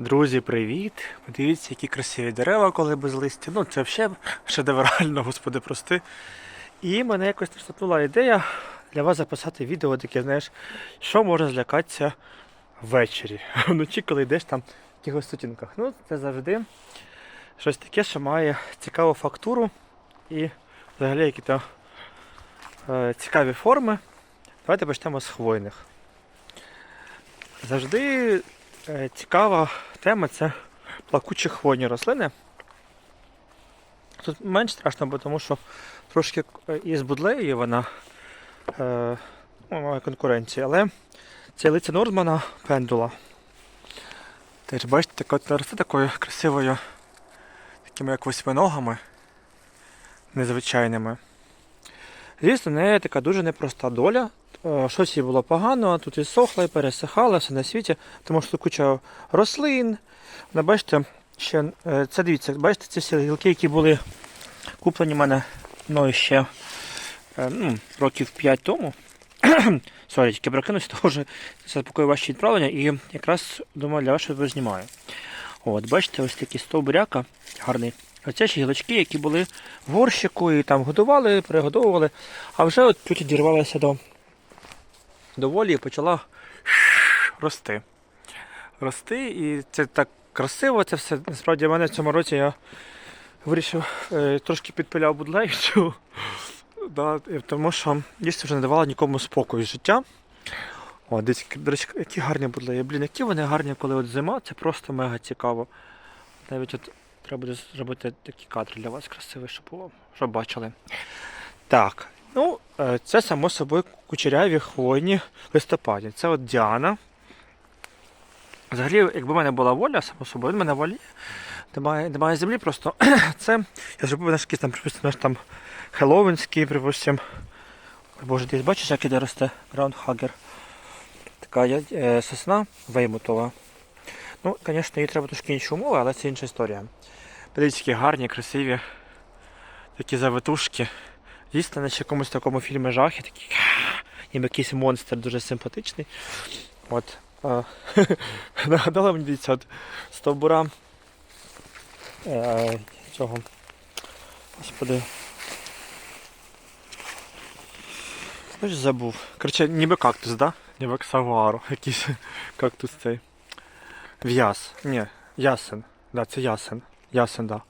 Друзі, привіт! Подивіться, які красиві дерева, коли без листя. Ну, це взагалі шедеврально, господи, прости. І мене якось наштовхнула ідея для вас записати відео таке, знаєш, що може злякатися ввечері, вночі, коли йдеш там в якихось сутінках. Ну, це завжди щось таке, що має цікаву фактуру і взагалі які то е, цікаві форми. Давайте почнемо з хвойних. Завжди цікава тема це плакучі хвойні рослини. Тут менш страшно, бо тому що трошки е, із будлеєю вона е, ну, має конкуренцію, але це лиця Нордмана пендула. Теж бачите, така росте такою красивою, такими як восьминогами незвичайними. Звісно, в неї така дуже непроста доля. Е, Щось їй було погано, тут і сохло, і пересихало, все на світі, тому що куча рослин. Бачите, ще е, це дивіться, бачите, ці всі гілки, які були куплені в мене мною ще е, ну, років 5 тому. Сорі, тільки прокинувся, тому що це ваші відправлення і якраз думаю, для вашого знімаю. От, бачите, ось такі стовбуряка гарний. Оце ще гілочки, які були в горщику і там годували, перегодовували, а вже от тут дірвалася до, до волі і почала рости. Рости, і це так красиво, це все. Насправді в мене в цьому році я вирішив е, трошки підпиляв будлеючу, да, тому що дійсно вже не давала нікому спокою життя. О, десь, до речі, які гарні будлеї. Блін, які вони гарні, коли от зима, це просто мега цікаво. Навіть от треба буде зробити такі кадри для вас красиві, щоб було, щоб бачили. Так, ну, е, це само собою кучеряві хвойні листопаді. Це от Діана. Взагалі, якби в мене була воля, само собою, в мене волі, немає, немає землі, просто це я зробив наш якийсь там, припустимо, наш там Хеллоуінський, припустимо. Боже, десь бачиш, як іде росте Граундхагер. Така е, сосна веймутова. Ну, звісно, їй треба трошки інші умови, але це інша історія. Подивіться, які гарні, красиві, такі завитушки. Наче в якомусь такому фільмі жахи, такі, ніби якийсь монстр дуже симпатичний. От. Нагадала мені дивіться, от стовбура е, цього. Господи. Ось забув. Коротше, ніби кактус, да? Ніби ксавуару. Якийсь кактус цей. В'яз. Ні, ясен. Да, це ясен. Ясен, да.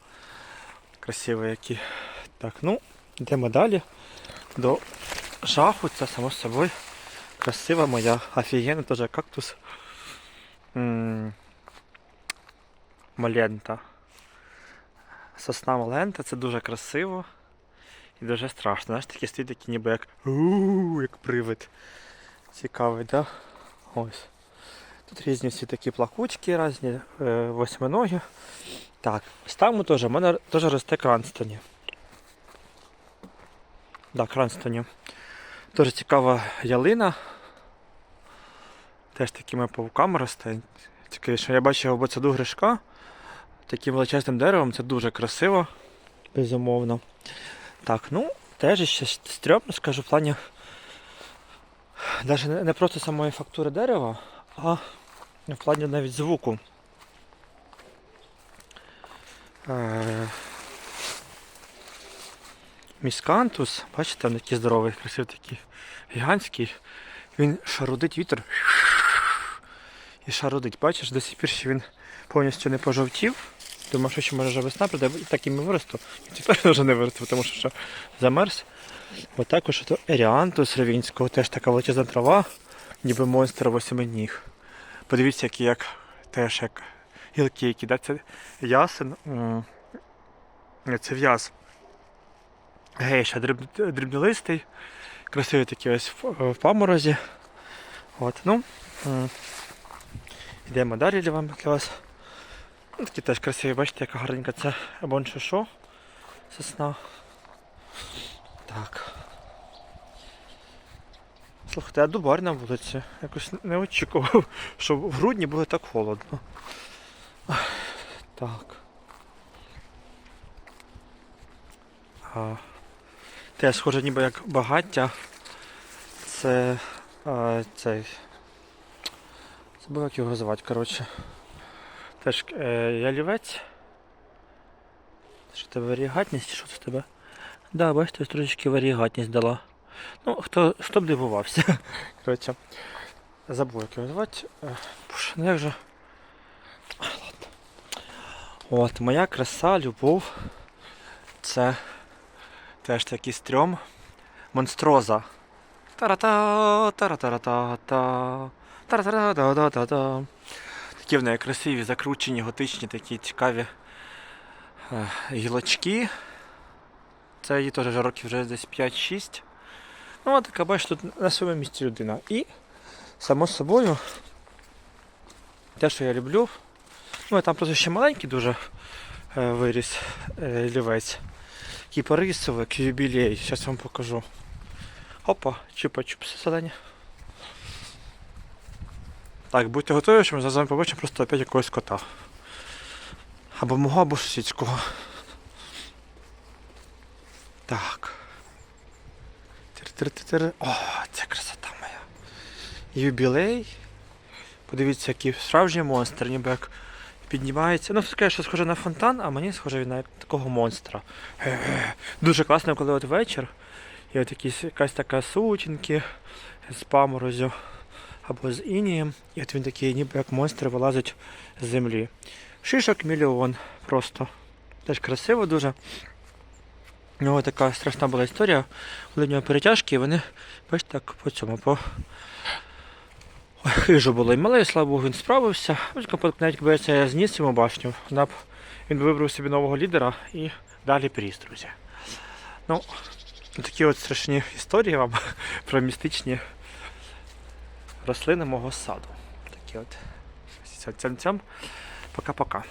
Красивий який. Так, ну, йдемо далі. До жаху. Це само собою. Красива моя офігенна теж кактус. Малента. Сосна Малента, це дуже красиво і дуже страшно. Знаєш, такі стоїть такі ніби як як привид. Цікавий, да? Ось. Тут різні всі такі плакучки, різні е, восьминоги. Так, ось теж, у мене теж росте кранстоні. Да, кранстоні. Дуже цікава ялина. Теж такими павуками росте. Цікаві, що я бачив обоцяду гришка. Таким величезним деревом це дуже красиво, безумовно. Так, ну, теж ще стрьомно, скажу, в плані навіть не- не просто самої фактури дерева, а в плані навіть звуку. Е, Міскантус, бачите, він такий здоровий, красивий такий, гігантський. Він шарудить вітер. І шарудить, бачиш, до сих пір ще він повністю не пожовтів. Думав, що ще може весна прийде, і так і ми виросту. І тепер вже не виросту, тому що що замерз. От також ото Еріантус Ревінського, теж така величезна трава, ніби монстр восьминіг. Подивіться, які як теж як гілки, які да, це ясен. Це в'яз. Гейша дріб, дрібнолистий, красивий такий ось в, в паморозі. От, ну, йдемо далі для вас. Ну, такі теж красиві, бачите, яка гарненька це боншишо сосна. Так. Слухайте, а дубар на вулиці. Якось не очікував, що в грудні буде так холодно. Так. А, теж схоже ніби як багаття. Це а, цей. Забув як його звати, коротше. Теж е, ялівець. Що це варігатність? Що це тебе? Да, бачите, трошечки варігатність дала. Ну, хто, хто б дивувався. Коротше, забув, як його звати. Е, Боже, ну як же. От, моя краса, любов. Це теж такий стрьом. Монстроза. Такі в неї красиві, закручені, готичні, такі цікаві е, гілочки. Це їй теж вже років вже десь 5-6. Ну, от така, бачиш, тут на своєму місці людина. І, само собою, те, що я люблю. Ну, я там просто ще маленький дуже е, виріс е, лівець. Як юбілей. Зараз вам покажу. Опа, чупа-чупс зелені. Так, будьте готові, що ми зараз побачимо просто опять якогось кота. Або мого, або сусідського. Так. Тир-тир-тир-тир. О, це красота моя. Юбілей. Подивіться, який справжній монстр, ніби як піднімається. Ну, скажу, що схоже на фонтан, а мені схоже на такого монстра. Дуже класно, коли от вечір. І от якісь, якась така сутінки з паморозю або з інієм. І от він такий, ніби як монстр вилазить з землі. Шишок мільйон просто. Теж красиво дуже. У нього така страшна була історія, коли в нього перетяжки, і вони, бачите, так по цьому, по Ой, хижу було. І малий, слава Богу, він справився. Ось навіть якби я зніс йому башню, він вибрав собі нового лідера і далі пріс, друзі. Ну, такі от страшні історії вам про містичні рослини мого саду. Такі от. Цям-цям. Пока-пока.